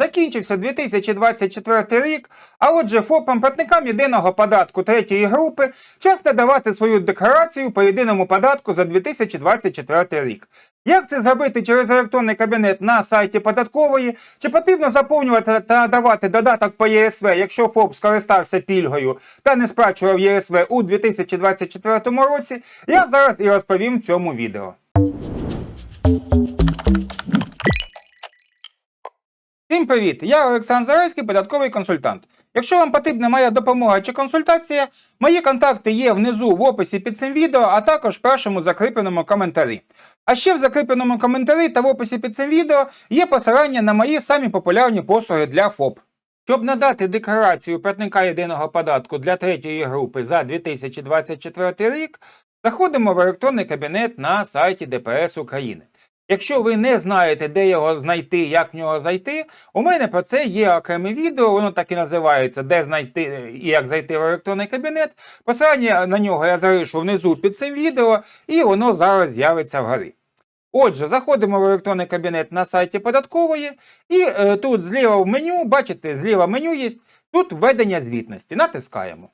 Закінчився 2024 рік, а отже, ФОПам платникам єдиного податку третьої групи час надавати свою декларацію по єдиному податку за 2024 рік. Як це зробити через електронний кабінет на сайті податкової? Чи потрібно заповнювати та надавати додаток по ЄСВ, якщо ФОП скористався пільгою та не сплачував ЄСВ у 2024 році? Я зараз і розповім в цьому відео. Всім привіт! Я Олександр Зарайський, податковий консультант. Якщо вам потрібна моя допомога чи консультація, мої контакти є внизу в описі під цим відео, а також в першому закріпленому коментарі. А ще в закріпленому коментарі та в описі під цим відео є посилання на мої самі популярні послуги для ФОП. Щоб надати декларацію платника єдиного податку для третьої групи за 2024 рік, заходимо в електронний кабінет на сайті ДПС України. Якщо ви не знаєте, де його знайти, як в нього зайти, у мене про це є окреме відео, воно так і називається Де знайти і як зайти в електронний кабінет. Посилання на нього я залишу внизу під цим відео, і воно зараз з'явиться вгорі. Отже, заходимо в електронний кабінет на сайті податкової, і е, тут зліва в меню, бачите, зліва меню є, тут введення звітності. Натискаємо.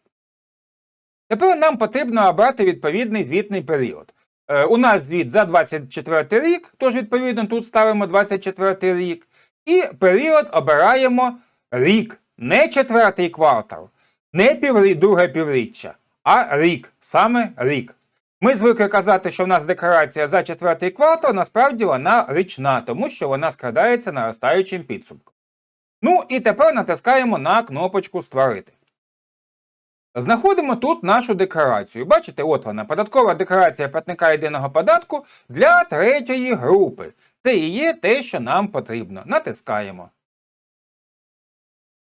Тепер нам потрібно обрати відповідний звітний період. Е, у нас звіт за 24 рік, тож відповідно тут ставимо 24 рік. І період обираємо рік, не четвертий квартал, не піврі, друге півріччя, а рік, саме рік. Ми звикли казати, що в нас декларація за четвертий квартал, насправді вона річна, тому що вона складається наростаючим підсумком. Ну і тепер натискаємо на кнопочку Створити. Знаходимо тут нашу декларацію. Бачите, от вона, податкова декларація платника єдиного податку для третьої групи. Це і є те, що нам потрібно. Натискаємо.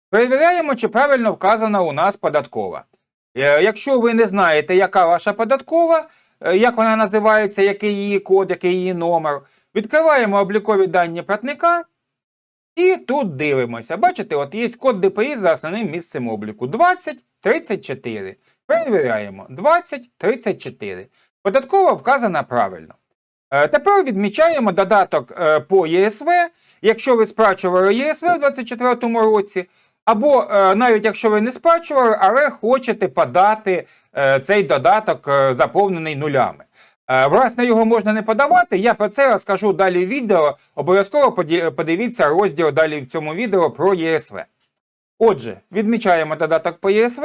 Перевіряємо, чи правильно вказана у нас податкова. Е, Якщо ви не знаєте, яка ваша податкова, е, як вона називається, який її код, який її номер, відкриваємо облікові дані платника і тут дивимося. Бачите, от є код ДПІ за основним місцем обліку 2034. Перевіряємо 2034. Податкова вказана правильно. Е, Тепер відмічаємо додаток е, по ЄСВ, якщо ви сплачували ЄСВ у 2024 році, або е, навіть якщо ви не сплачували, але хочете подати цей додаток заповнений нулями. Е, Власне, його можна не подавати. Я про це розкажу далі в відео. Обов'язково подивіться розділ далі в цьому відео про ЄСВ. Отже, відмічаємо додаток по ЄСВ.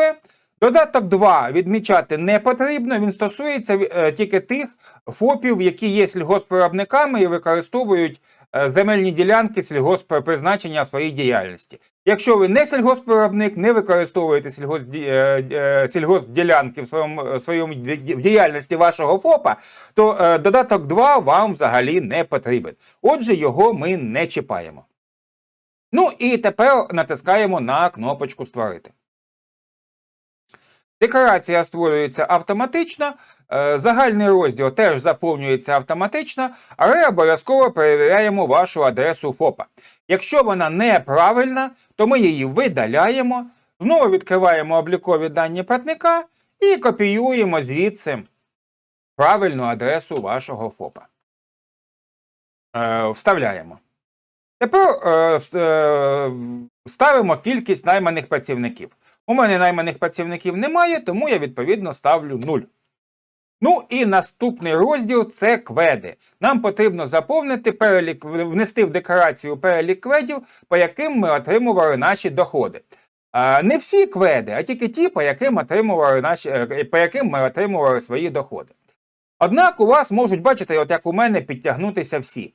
Додаток 2 відмічати не потрібно, він стосується е, тільки тих ФОПів, які є сільгоспвиробниками і використовують земельні ділянки сільгосппризначення в своїй діяльності. Якщо ви не сільгоспвиробник, не використовуєте е, е, сільгоспділянки в своєму, е, своєму в діяльності вашого ФОПа, то е, додаток 2 вам взагалі не потрібен. Отже, його ми не чіпаємо. Ну і тепер натискаємо на кнопочку Створити. Декларація створюється автоматично, е, загальний розділ теж заповнюється автоматично, але обов'язково перевіряємо вашу адресу ФОПа. Якщо вона неправильна, то ми її видаляємо, знову відкриваємо облікові дані платника і копіюємо звідси правильну адресу вашого ФОПа. Е, Вставляємо. Тепер е, ставимо кількість найманих працівників. У мене найманих працівників немає, тому я відповідно ставлю 0. Ну і наступний розділ це кведи. Нам потрібно заповнити перелік, внести в декларацію перелік кведів, по яким ми отримували наші доходи. А, не всі кведи, а тільки ті, по яким, отримували наші, е, по яким ми отримували свої доходи. Однак у вас можуть бачити, от як у мене, підтягнутися всі.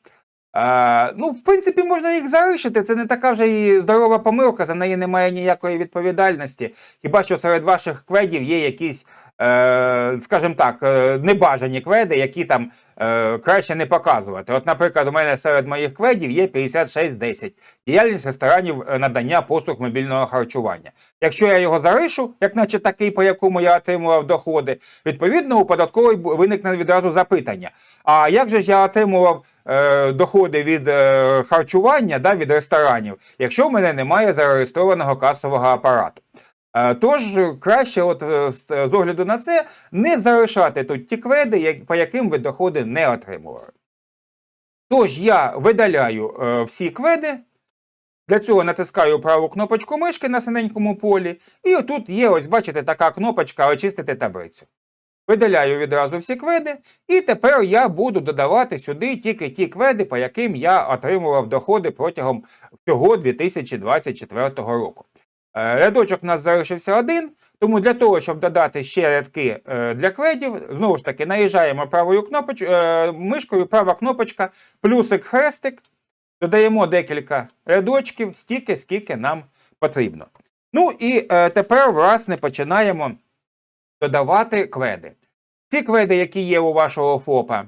А, ну, в принципі, можна їх залишити. Це не така вже і здорова помилка, за неї немає ніякої відповідальності. Хіба що серед ваших кведів є якісь, скажімо так, е, небажані кведи, які там е, краще не показувати. От, наприклад, у мене серед моїх кведів є 5610 діяльність ресторанів е, надання послуг мобільного харчування. Якщо я його залишу, як наче такий, по якому я отримував доходи, відповідно у податковій виникне відразу запитання: а як же ж я отримував е, доходи від е, харчування, да, від ресторанів, якщо в мене немає зареєстрованого касового апарату? Е, Тож е, краще, от е, з з огляду на це, не залишати тут ті кведи, по яким ви доходи не отримували. Тож я видаляю е, всі кведи, Для цього натискаю праву кнопочку мишки на синенькому полі, і отут є, ось бачите, така кнопочка Очистити таблицю. Видаляю відразу всі кведи, і тепер я буду додавати сюди тільки ті кведи, по яким я отримував доходи протягом всього 2024 року. Е, Рядочок у нас залишився один, тому для того, щоб додати ще рядки е, для кведів, знову ж таки, наїжджаємо правою кнопоч... е, мишкою, права кнопочка, плюсик хрестик, додаємо декілька рядочків, стільки, скільки нам потрібно. Ну і тепер, власне, починаємо додавати кведи. Ці кведи, які є у вашого ФОПа,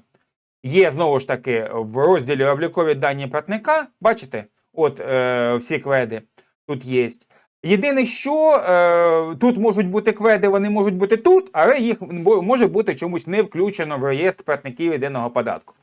є знову ж таки в розділі облікові дані платника. Бачите, от е, всі кведи тут є. Єдине, що е, тут можуть бути кведи, вони можуть бути тут, але їх може бути чомусь не включено в реєстр платників єдиного податку.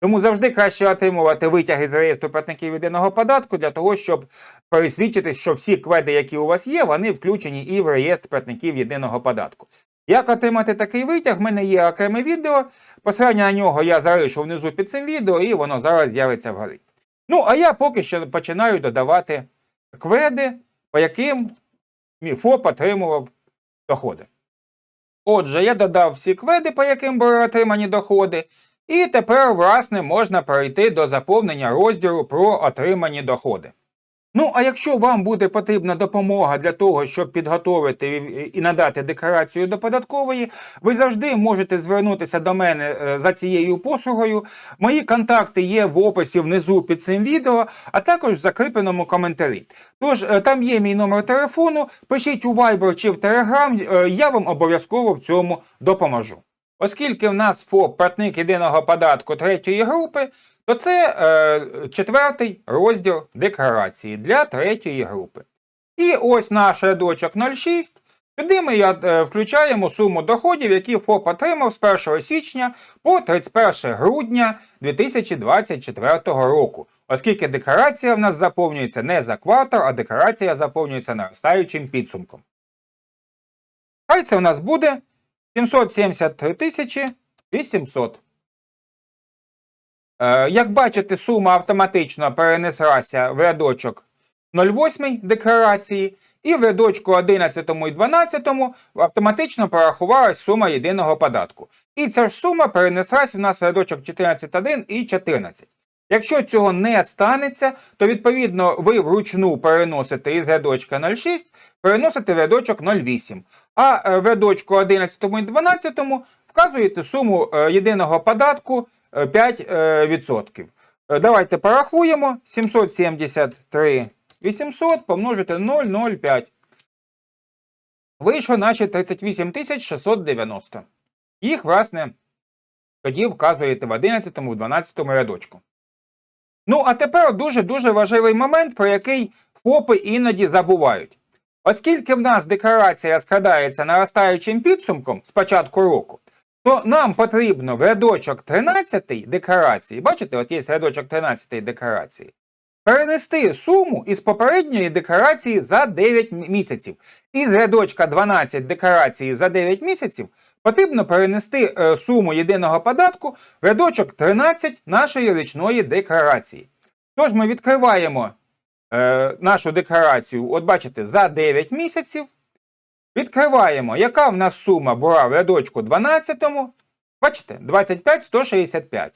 Тому завжди краще отримувати витяги з реєстру платників єдиного податку для того, щоб пересвідчитись, що всі кведи, які у вас є, вони включені і в реєстр платників єдиного податку. Як отримати такий витяг? В мене є окреме відео. Посилання на нього я залишу внизу під цим відео, і воно зараз з'явиться вгорі. Ну, а я поки що починаю додавати кведи, по яким ФОП отримував доходи. Отже, я додав всі кведи, по яким були отримані доходи, і тепер, власне, можна перейти до заповнення розділу про отримані доходи. Ну, а якщо вам буде потрібна допомога для того, щоб підготовити і- надати декларацію до податкової, ви завжди можете звернутися до мене е, за цією послугою. Мої контакти є в описі внизу під цим відео, а також в закріпленому коментарі. Тож е, там є мій номер телефону, пишіть у Viber чи в Telegram, е, я вам обов'язково в цьому допоможу. Оскільки в нас ФОП платник єдиного податку третьої групи, то це е, четвертий розділ декларації для третьої групи. І ось наш рядочок 06. Сюди ми е, включаємо суму доходів, які ФОП отримав з 1 січня по 31 грудня 2024 року, оскільки декларація в нас заповнюється не за квартал, а декларація заповнюється наростаючим підсумком. Хай це в нас буде 773 тисячі 800. Е, Як бачите, сума автоматично перенеслася в рядочок 08 декларації, і в рядочку 11 і 12 автоматично порахувалась сума єдиного податку. І ця ж сума перенеслась в нас в рядочок 14.1 і 14. Якщо цього не станеться, то відповідно ви вручну переносите із рядочка 06, переносите в рядочок 08. А е, в рядочку 11 і 12 вказуєте суму е, єдиного податку е, 5%. Е, Давайте порахуємо. 773 800 помножити на 0,05. Вийшло наші 38 690. Їх, власне, тоді вказуєте в 11 і 12 рядочку. Ну, а тепер дуже-дуже важливий момент, про який ФОПи іноді забувають. Оскільки в нас декларація складається наростаючим підсумком з початку року, то нам потрібно в рядочок 13 декларації, бачите, от є рядочок 13 декларації, перенести суму із попередньої декларації за 9 мі- місяців. Із рядочка 12 декларації за 9 місяців потрібно перенести е, суму єдиного податку в рядочок 13 нашої річної декларації. Тож ми відкриваємо е, нашу декларацію, от бачите, за 9 місяців. Відкриваємо, яка в нас сума була в рядочку 12. Бачите, 25 165.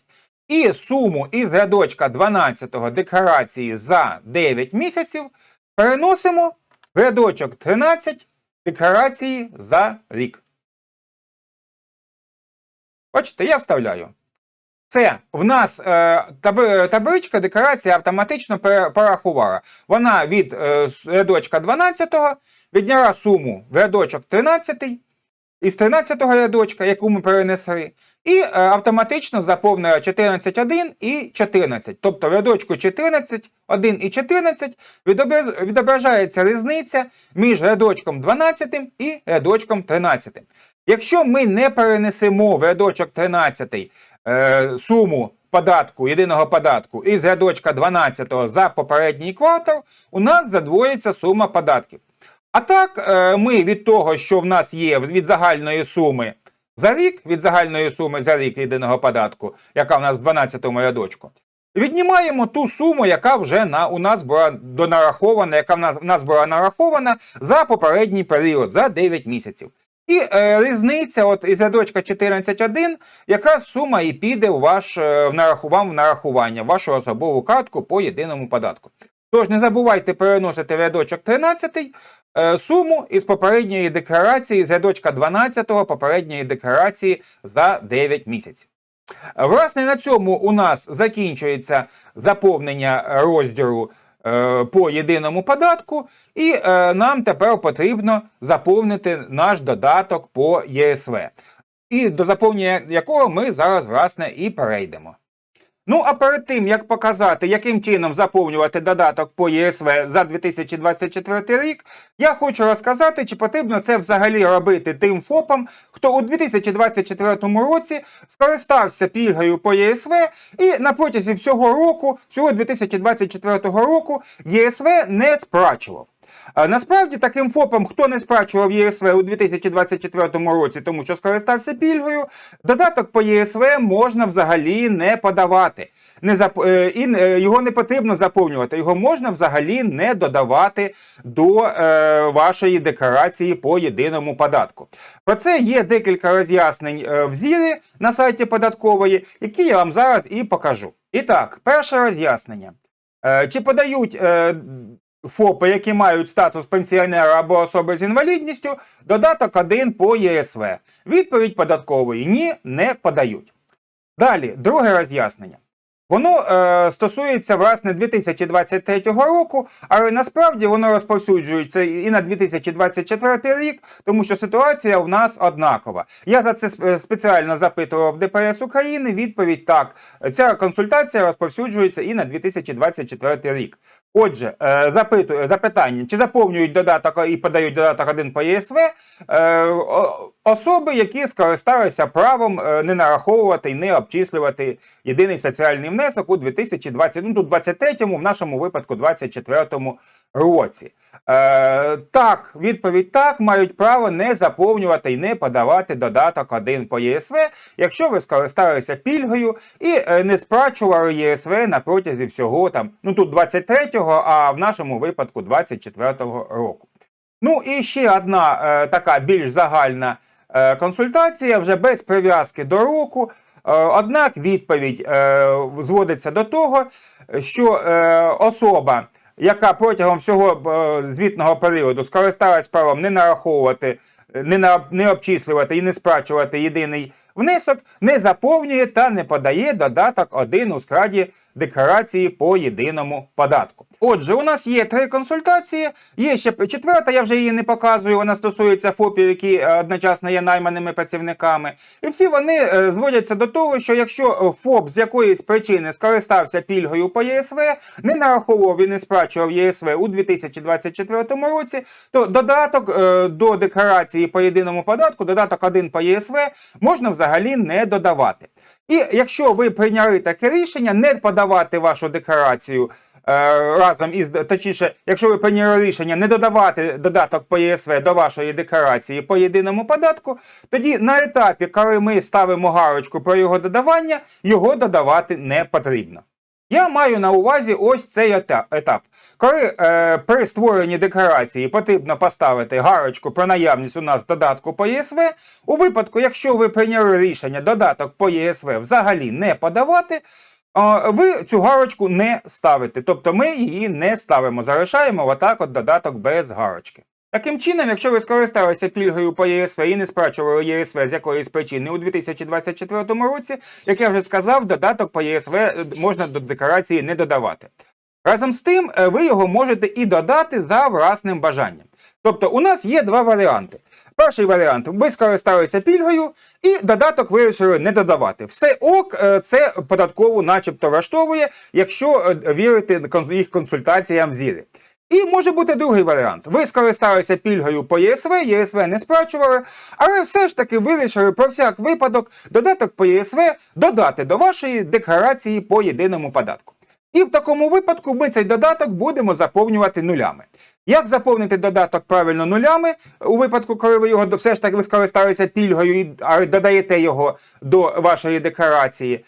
І суму із рядочка 12 декларації за 9 місяців переносимо в рядочок 13 декларації за рік. Бачите, я вставляю. Це в нас е, таб- табличка декларація автоматично порахувала. Вона від е, рядочка 12 відняла суму в рядочок 13 із 13-го рядочка, яку ми перенесли, і е, автоматично заповнила 14.1 і 14. Тобто в рядочку 14, 1 і 14 відобраз- відображається різниця між рядочком 12 і рядочком 13. Якщо ми не перенесемо в рядочок 13 е, суму податку, єдиного податку із рядочка 12 за попередній квартал, у нас задвоїться сума податків. А так, е, ми від того, що в нас є від загальної суми за рік, від загальної суми за рік єдиного податку, яка в нас в 12-му рядочку, Віднімаємо ту суму, яка вже на, у нас була донарахована, яка в нас, в нас була нарахована за попередній період, за 9 місяців. І е, різниця, от із рядочка 14.1, якраз сума і піде у ваш е, в нараху, вам в нарахування, в вашу особову картку по єдиному податку. Тож не забувайте переносити рядочок 13 е, суму із попередньої декларації, з рядочка 12 попередньої декларації за 9 місяців. Власне, на цьому у нас закінчується заповнення розділу по єдиному податку, і е, нам тепер потрібно заповнити наш додаток по ЄСВ. І до заповнення якого ми зараз, власне, і перейдемо. Ну, а перед тим, як показати, яким чином заповнювати додаток по ЄСВ за 2024 рік, я хочу розказати, чи потрібно це взагалі робити тим ФОПам, хто у 2024 році скористався пільгою по ЄСВ і на протязі всього року, всього 2024 року, ЄСВ не сплачував. Насправді таким ФОПам, хто не сплачував ЄСВ у 2024 році, тому що скористався пільгою, додаток по ЄСВ можна взагалі не подавати. Не зап... е, І е, його не потрібно заповнювати, його можна взагалі не додавати до е, вашої декларації по єдиному податку. Про це є декілька роз'яснень е, в зірі на сайті податкової, які я вам зараз і покажу. І так, перше роз'яснення. Чи подають ФОПи, які мають статус пенсіонера або особи з інвалідністю, додаток 1 по ЄСВ. Відповідь податкової ні, не подають. Далі, друге роз'яснення. Воно е, стосується власне 2023 року, але насправді воно розповсюджується і на 2024 рік, тому що ситуація в нас однакова. Я за це спеціально запитував ДПС України. Відповідь так. Ця консультація розповсюджується і на 2024 рік. Отже, е, запитую запитання: чи заповнюють додаток і подають додаток 1 по ЄСВ е, особи, які скористалися правом е, не нараховувати і не обчислювати єдиний соціальний внесок у 2020, ну тут 23-му, в нашому випадку 24-му році. Е, так, відповідь так, мають право не заповнювати і не подавати додаток 1 по ЄСВ, якщо ви скористалися пільгою і е, не сплачували ЄСВ на протязі всього там, ну тут 23-го, а в нашому випадку 24-го року. Ну і ще одна е, така більш загальна е, консультація, вже без прив'язки до року. Е, Однак відповідь е, зводиться до того, що е, особа, яка протягом всього звітного періоду скористалась правом не нараховувати, не, на, не обчислювати і не сплачувати єдиний внесок, не заповнює та не подає додаток 1 у складі декларації по єдиному податку. Отже, у нас є три консультації. Є ще четверта, я вже її не показую. Вона стосується ФОПів, які е, одночасно є найманими працівниками. І всі вони е, зводяться до того, що якщо ФОП з якоїсь причини скористався пільгою по ЄСВ, не нараховував і не сплачував ЄСВ у 2024 році, то додаток е, до декларації по єдиному податку, додаток 1 по ЄСВ, можна взагалі не додавати. І якщо ви прийняли таке рішення, не подавати вашу декларацію е, разом із точніше, якщо ви прийняли рішення не додавати додаток по ЄСВ до вашої декларації по єдиному податку, тоді на етапі, коли ми ставимо галочку про його додавання, його додавати не потрібно. Я маю на увазі ось цей етап. Коли е, при створенні декларації потрібно поставити гарочку про наявність у нас додатку по ЄСВ, у випадку, якщо ви прийняли рішення додаток по ЄСВ взагалі не подавати, а, ви цю гарочку не ставите. Тобто ми її не ставимо, залишаємо отак от додаток без гарочки. Таким чином, якщо ви скористалися пільгою по ЄСВ і не сплачували ЄСВ з якоїсь причини у 2024 році, як я вже сказав, додаток по ЄСВ можна до декларації не додавати. Разом з тим, е, ви його можете і додати за власним бажанням. Тобто, у нас є два варіанти. Перший варіант: ви скористалися пільгою і додаток вирішили не додавати. Все ок, е, це податково, начебто, влаштовує, якщо е, вірити їх консультаціям в зірі. І може бути другий варіант. Ви скористалися пільгою по ЄСВ, ЄСВ не сплачували, але все ж таки вирішили про всяк випадок додаток по ЄСВ додати до вашої декларації по єдиному податку. І в такому випадку ми цей додаток будемо заповнювати нулями. Як заповнити додаток правильно нулями у випадку, коли ви його все ж таки скористалися пільгою і додаєте його до вашої декларації?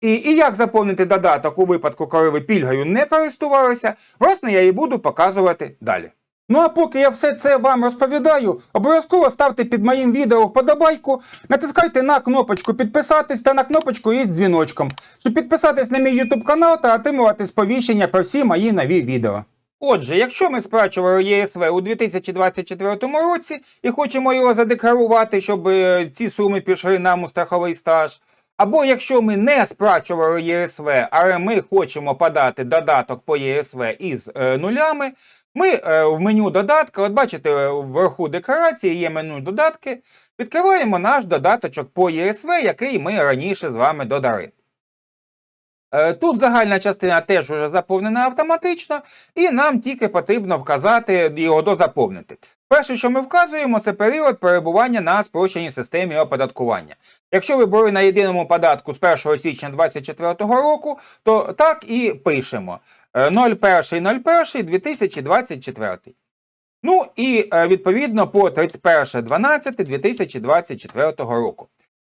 І, і як заповнити додаток у випадку, коли ви пільгою не користувалися, власне, я і буду показувати далі. Ну а поки я все це вам розповідаю, обов'язково ставте під моїм відео вподобайку, натискайте на кнопочку підписатись та на кнопочку із дзвіночком, щоб підписатись на мій YouTube канал та отримувати сповіщення про всі мої нові відео. Отже, якщо ми сплачували ЄСВ у 2024 році і хочемо його задекларувати, щоб е, ці суми пішли нам у страховий стаж, або якщо ми не сплачували ЄСВ, але ми хочемо подати додаток по ЄСВ із е, нулями, ми е, в меню додатка, от бачите, е, вверху декларації є меню додатки, відкриваємо наш додаточок по ЄСВ, який ми раніше з вами додали. Е, Тут загальна частина теж вже заповнена автоматично, і нам тільки потрібно вказати його дозаповнити. Перше, що ми вказуємо, це період перебування на спрощеній системі оподаткування. Якщо ви були на єдиному податку з 1 січня 2024 року, то так і пишемо е, 01.01.2024. Ну і е, відповідно по 31.12.2024 року.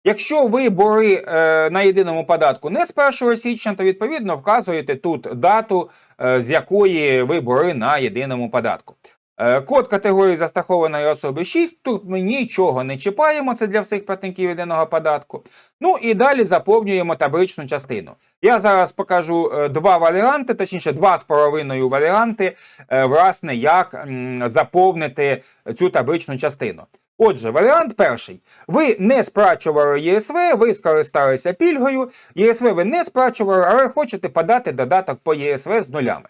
Якщо ви були е, на єдиному податку не з 1 січня, то відповідно вказуєте тут дату, е, з якої ви були на єдиному податку. Е, код категорії застрахованої особи 6. Тут ми нічого не чіпаємо, це для всіх платників єдиного податку. Ну і далі заповнюємо табличну частину. Я зараз покажу е, два варіанти, точніше, два з половиною варіанти, е, власне, як заповнити цю табличну частину. Отже, варіант перший. Ви не сплачували ЄСВ, ви скористалися пільгою, ЄСВ ви не сплачували, але хочете подати додаток по ЄСВ з нулями.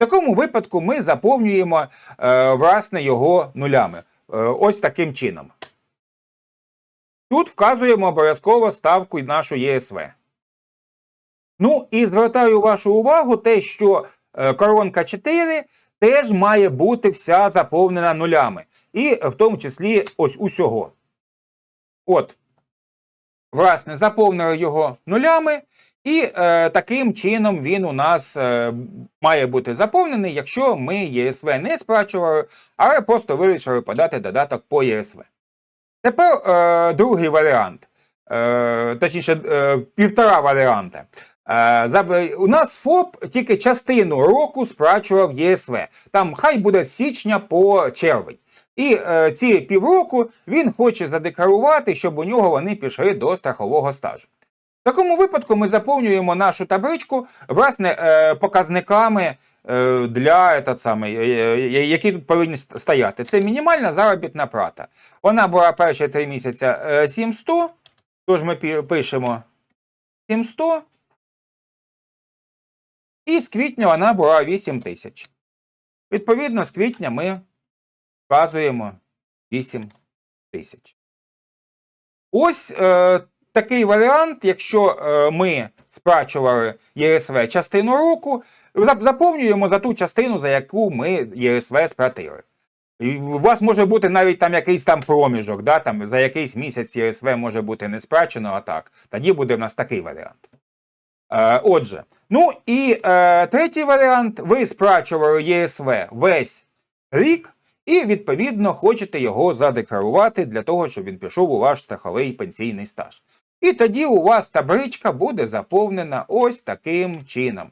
В такому випадку ми заповнюємо е, власне його нулями. Е, ось таким чином. Тут вказуємо обов'язково ставку нашу ЄСВ. Ну і звертаю вашу увагу те, що е, коронка 4 теж має бути вся заповнена нулями. І в тому числі ось усього. От, власне, заповнили його нулями, і е, таким чином він у нас е, має бути заповнений, якщо ми ЄСВ не сплачували, але просто вирішили подати додаток по ЄСВ. Тепер е, другий варіант, е, точніше, е, півтора варіанта. Е, У нас ФОП тільки частину року сплачував ЄСВ. Там хай буде з січня по червень. І е, ці півроку він хоче задекларувати, щоб у нього вони пішли до страхового стажу. В такому випадку ми заповнюємо нашу табличку власне е, показниками е, для этот самий, е, які повинні стояти. Це мінімальна заробітна плата. Вона була перші три місяці е, 700, тож ми пишемо 700. І з квітня вона була 8 тисяч. Відповідно, з квітня ми вказуємо 8 тисяч. Ось е, такий варіант, якщо е, ми сплачували ЄСВ частину року, заповнюємо за ту частину, за яку ми ЄСВ сплатили. І у вас може бути навіть там якийсь там проміжок, да, там, за якийсь місяць ЄСВ може бути не сплачено, а так. Тоді буде в нас такий варіант. Е, отже, ну і е, третій варіант: ви сплачували ЄСВ весь рік, і відповідно хочете його задекларувати для того, щоб він пішов у ваш страховий пенсійний стаж. І тоді у вас табличка буде заповнена ось таким чином.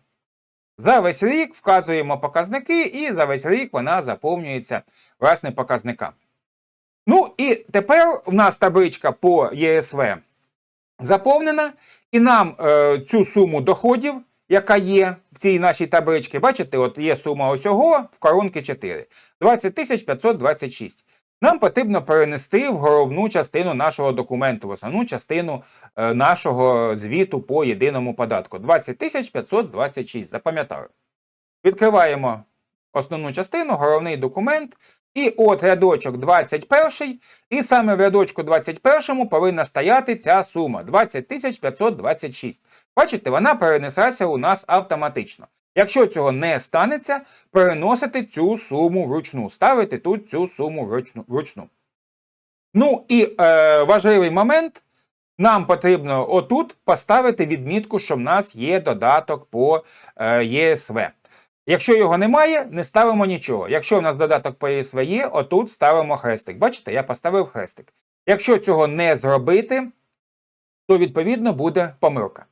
За весь рік вказуємо показники, і за весь рік вона заповнюється власне показниками. Ну і тепер у нас табличка по ЄСВ заповнена, і нам е, цю суму доходів, яка є в цій нашій табличці, бачите, от є сума осього в коронки 4. 20 526. Нам потрібно перенести в головну частину нашого документу, в основну частину е, нашого звіту по єдиному податку. 20 526, запам'ятали. Відкриваємо основну частину, головний документ, і от рядочок 21, і саме в рядочку 21 повинна стояти ця сума 20 526. Бачите, вона перенеслася у нас автоматично. Якщо цього не станеться, переносите цю суму вручну, ставите тут цю суму вручну. вручну. Ну і е, важливий момент. Нам потрібно отут поставити відмітку, що в нас є додаток по е, ЄСВ. Якщо його немає, не ставимо нічого. Якщо в нас додаток по ЄСВ є, отут ставимо хрестик. Бачите, я поставив хрестик. Якщо цього не зробити, то відповідно буде помилка.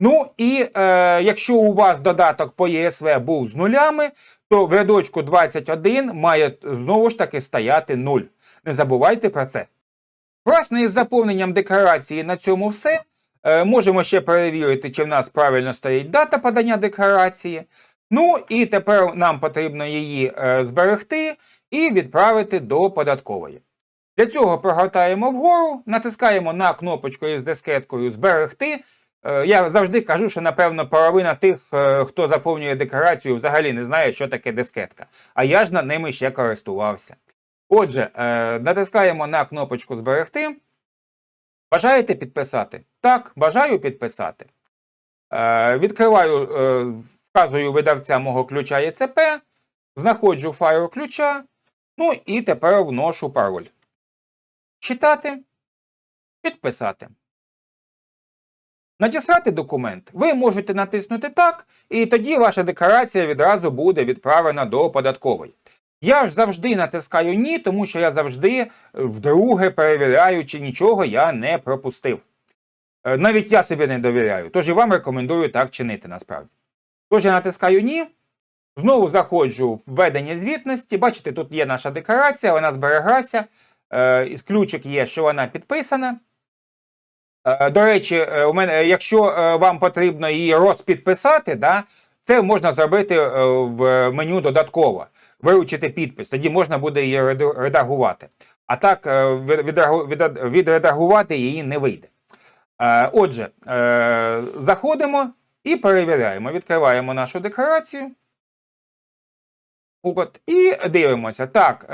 Ну і е, якщо у вас додаток по ЄСВ був з нулями, то в рядочку 21 має знову ж таки стояти 0. Не забувайте про це. Власне, із заповненням декларації на цьому все. Е, можемо ще перевірити, чи в нас правильно стоїть дата подання декларації. Ну і тепер нам потрібно її е, зберегти і відправити до податкової. Для цього прогортаємо вгору, натискаємо на кнопочку із дискеткою Зберегти. Е, Я завжди кажу, що напевно половина тих, е, хто заповнює декларацію, взагалі не знає, що таке дискетка. А я ж над ними ще користувався. Отже, е, натискаємо на кнопочку Зберегти. Бажаєте підписати? Так, бажаю підписати. Відкриваю, вказую видавця мого ключа ЄЦП, знаходжу файл ключа, ну і тепер вношу пароль. Читати, підписати. Надіслати документ ви можете натиснути так, і тоді ваша декларація відразу буде відправлена до податкової. Я ж завжди натискаю ні, тому що я завжди е, вдруге перевіряю, чи нічого я не пропустив. Е, Навіть я собі не довіряю, тож і вам рекомендую так чинити насправді. Тож я натискаю ні. Знову заходжу в введення звітності. Бачите, тут є наша декларація, вона збереглася. Е, ключик є, що вона підписана. Е, До речі, е, у мене, якщо е, вам потрібно її розпідписати, да, це можна зробити в меню додатково, виручити підпис, тоді можна буде її редагувати. А так відредагувати її не вийде. Отже, заходимо і перевіряємо. Відкриваємо нашу декларацію. От, і дивимося. Так,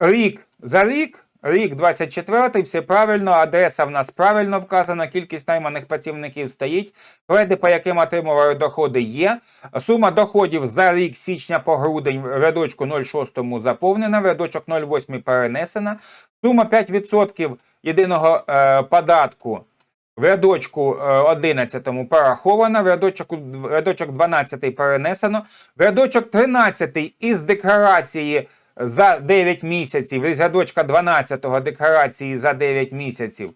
рік за рік, рік 24, все правильно, адреса в нас правильно вказана, кількість найманих працівників стоїть, кредити, по яким отримували доходи, є. Сума доходів за рік січня по грудень рядочку 06 заповнена, рядочок 08 перенесена. Сума 5% єдиного е, податку в рядочку е, 11 пораховано, в рядочок, в рядочок 12 перенесено, в рядочок 13 із декларації за 9 місяців, із рядочка 12 декларації за 9 місяців.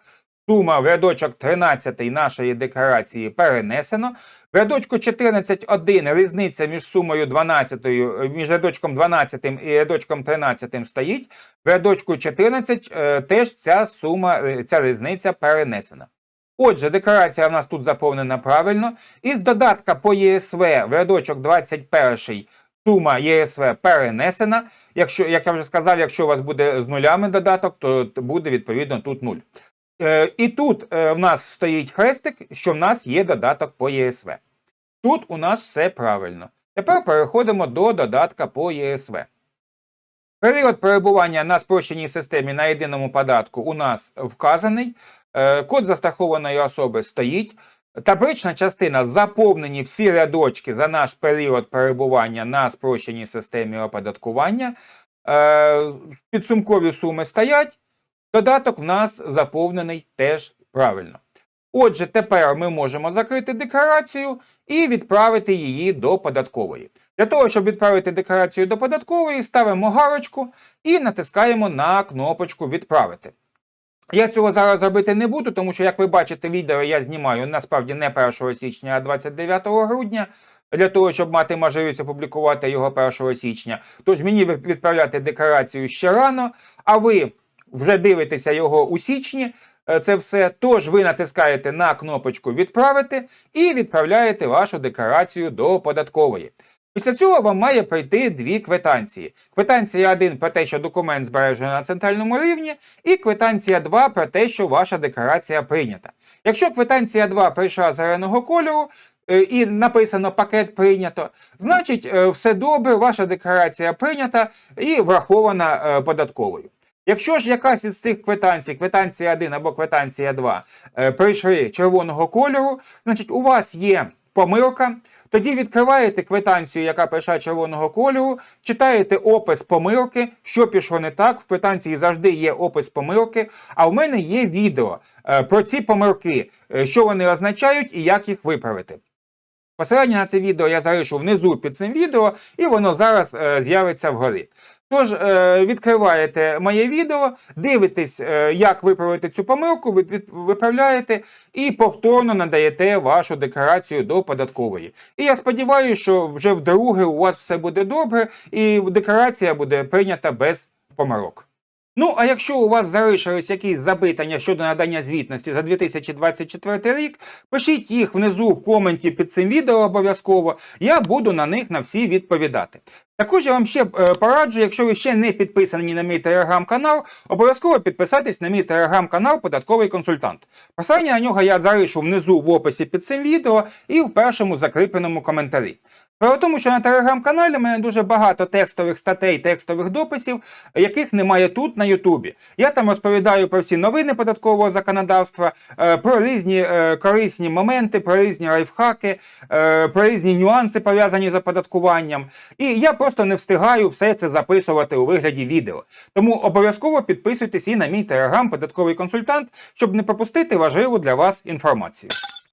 Сума в рядочок 13 нашої декларації перенесено. В рядочку 14.1 різниця між сумою 12, е, між рядочком 12 і рядочком 13 стоїть. В рядочку 14 е, теж ця сума, е, ця різниця перенесена. Отже, декларація в нас тут заповнена правильно. Із додатка по ЄСВ в рядочок 21 сума ЄСВ перенесена. Якщо, як я вже сказав, якщо у вас буде з нулями додаток, то буде відповідно тут 0. Е, і тут е, в нас стоїть хрестик, що в нас є додаток по ЄСВ. Тут у нас все правильно. Тепер переходимо до додатка по ЄСВ. Період перебування на спрощеній системі на єдиному податку у нас вказаний. Е, Код застрахованої особи стоїть. Таблична частина заповнені всі рядочки за наш період перебування на спрощеній системі оподаткування. Е, Підсумкові суми стоять. Додаток в нас заповнений теж правильно. Отже, тепер ми можемо закрити декларацію і відправити її до податкової. Для того, щоб відправити декларацію до податкової, ставимо галочку і натискаємо на кнопочку Відправити. Я цього зараз робити не буду, тому що, як ви бачите, відео я знімаю насправді не 1 січня, а 29 грудня. Для того, щоб мати можливість опублікувати його 1 січня. Тож мені від- відправляти декларацію ще рано, а ви вже дивитеся його у січні. е, Це все. Тож ви натискаєте на кнопочку Відправити і відправляєте вашу декларацію до податкової. Після цього вам має прийти дві квитанції. Квитанція 1 про те, що документ збережено на центральному рівні, і квитанція 2 про те, що ваша декларація прийнята. Якщо квитанція 2 прийшла зеленого кольору, е, і написано пакет прийнято, значить е, все добре, ваша декларація прийнята і врахована е, податковою. Якщо ж якась із цих квитанцій, квитанція 1 або квитанція 2, е, прийшли червоного кольору, значить у вас є помилка. Тоді відкриваєте квитанцію, яка пише червоного кольору, читаєте опис помилки, що пішло не так. В квитанції завжди є опис помилки. А в мене є відео е, про ці помилки, е, що вони означають і як їх виправити. Посилання на це відео я залишу внизу під цим відео, і воно зараз е, з'явиться вгорі. Тож е, відкриваєте моє відео, дивитесь, е, як виправити цю помилку, ви- виправляєте і повторно надаєте вашу декларацію до податкової. І я сподіваюся, що вже вдруге у вас все буде добре, і декларація буде прийнята без помилок. Ну, а якщо у вас залишились якісь запитання щодо надання звітності за 2024 рік, пишіть їх внизу в коменті під цим відео обов'язково. Я буду на них на всі відповідати. Також я вам ще е, пораджу, якщо ви ще не підписані на мій телеграм-канал, обов'язково підписатись на мій телеграм-канал Податковий консультант. Посилання на нього я залишу внизу в описі під цим відео і в першому закріпленому коментарі. В тому, що на телеграм-каналі в мене дуже багато текстових статей, текстових дописів, яких немає тут на Ютубі. Я там розповідаю про всі новини податкового законодавства, е, про різні е, корисні моменти, про різні лайфхаки, е, про різні нюанси пов'язані з оподаткуванням. І я просто не встигаю все це записувати у вигляді відео. Тому обов'язково підписуйтесь і на мій телеграм податковий консультант, щоб не пропустити важливу для вас інформацію.